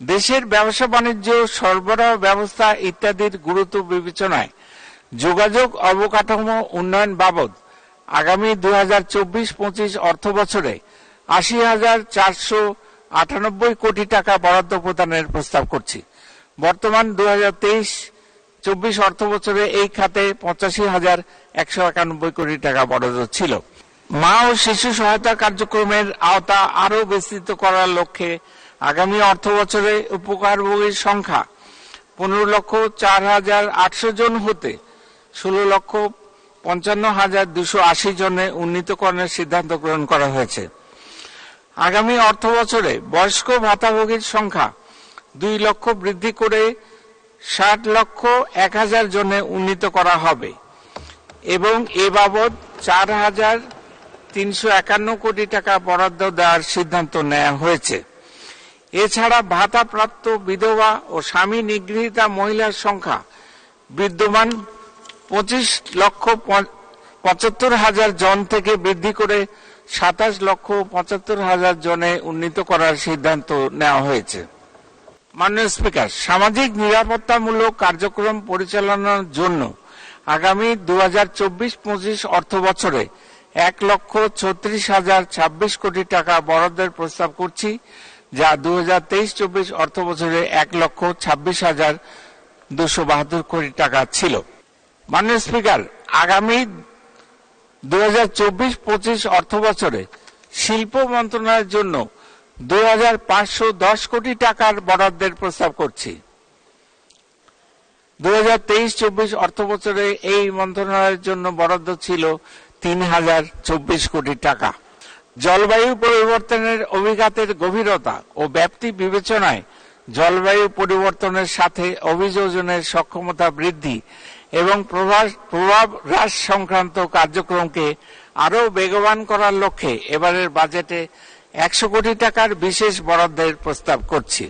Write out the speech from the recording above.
দেশের ব্যবসা বাণিজ্য, সরবরাহ ব্যবস্থা ইত্যাদির গুরুত্ব বিবেচনায় যোগাযোগ অবকাঠামো উন্নয়ন বাবদ আগামী দুই হাজার চব্বিশ পঁচিশ অর্থ বছরে আশি হাজার চারশো আটানব্বই কোটি টাকা বরাদ্দ প্রদানের প্রস্তাব করছি। বর্তমান দুই হাজার তেইশ চব্বিশ অর্থ বছরে এই খাতে পঁচাশি হাজার একশো একানব্বই কোটি টাকা বরাদ্দ ছিল। মা ও শিশু সহায়তা কার্যক্রমের আওতা আরও বিস্তৃত করার লক্ষ্যে আগামী অর্থ বছরে উপকারভোগীর সংখ্যা পনেরো লক্ষ চার হাজার আটশো জন হতে ষোলো লক্ষ পঞ্চান্ন হাজার দুশো আশি জনে উন্নীতকরণের সিদ্ধান্ত গ্রহণ করা হয়েছে। আগামী অর্থ বছরে বয়স্ক ভাতাভোগীর সংখ্যা দুই লক্ষ বৃদ্ধি করে ষাট লক্ষ এক হাজার জনে উন্নীত করা হবে এবং এ বাবদ চার হাজার তিনশো একান্ন কোটি টাকা বরাদ্দ দেওয়ার সিদ্ধান্ত নেওয়া হয়েছে। এছাড়া ভাতাপ্রাপ্ত বিধবা ও স্বামী নিগৃহীতা মহিলার সংখ্যা বিদ্যমান পঁচিশ লক্ষ পঁচাত্তর হাজার জন থেকে বৃদ্ধি করে সাতাশ লক্ষ পঁচাত্তর হাজার জনে উন্নীত করার সিদ্ধান্ত নেওয়া হয়েছে। মাননীয় স্পিকার, সামাজিক নিরাপত্তামূলক কার্যক্রম পরিচালনার জন্য আগামী দু হাজার চব্বিশ পঁচিশ অর্থ বছরে এক লক্ষ ছত্রিশ হাজার ছাব্বিশ কোটি টাকা বরাদ্দের প্রস্তাব করছি। যা দু হাজার তেইশ চব্বিশ অর্থ বছরে এক লক্ষ ছাব্বিশ হাজার দুশো বাহাত্তর কোটি টাকা ছিল। মাননীয় স্পিকার, আগামী দু হাজার চব্বিশ পঁচিশ অর্থ বছরে শিল্প মন্ত্রণালয়ের জন্য দু হাজার পাঁচশো দশ কোটি টাকার বরাদ্দের প্রস্তাব করছি। দু হাজার তেইশ চব্বিশ অর্থ বছরে এই মন্ত্রণালয়ের জন্য বরাদ্দ ছিল তিন হাজার চব্বিশ কোটি টাকা। জলবায়ু পরিবর্তনের অভিঘাতের গভীরতা ও ব্যাপ্তি বিবেচনায় জলবায়ু পরিবর্তনের সাথে অভিযোজনের সক্ষমতা বৃদ্ধি এবং প্রভাব হ্রাস সংক্রান্ত কার্যক্রমকে আরও বেগবান করার লক্ষ্যে এবারের বাজেটে একশো কোটি টাকার বিশেষ বরাদ্দের প্রস্তাব করছি।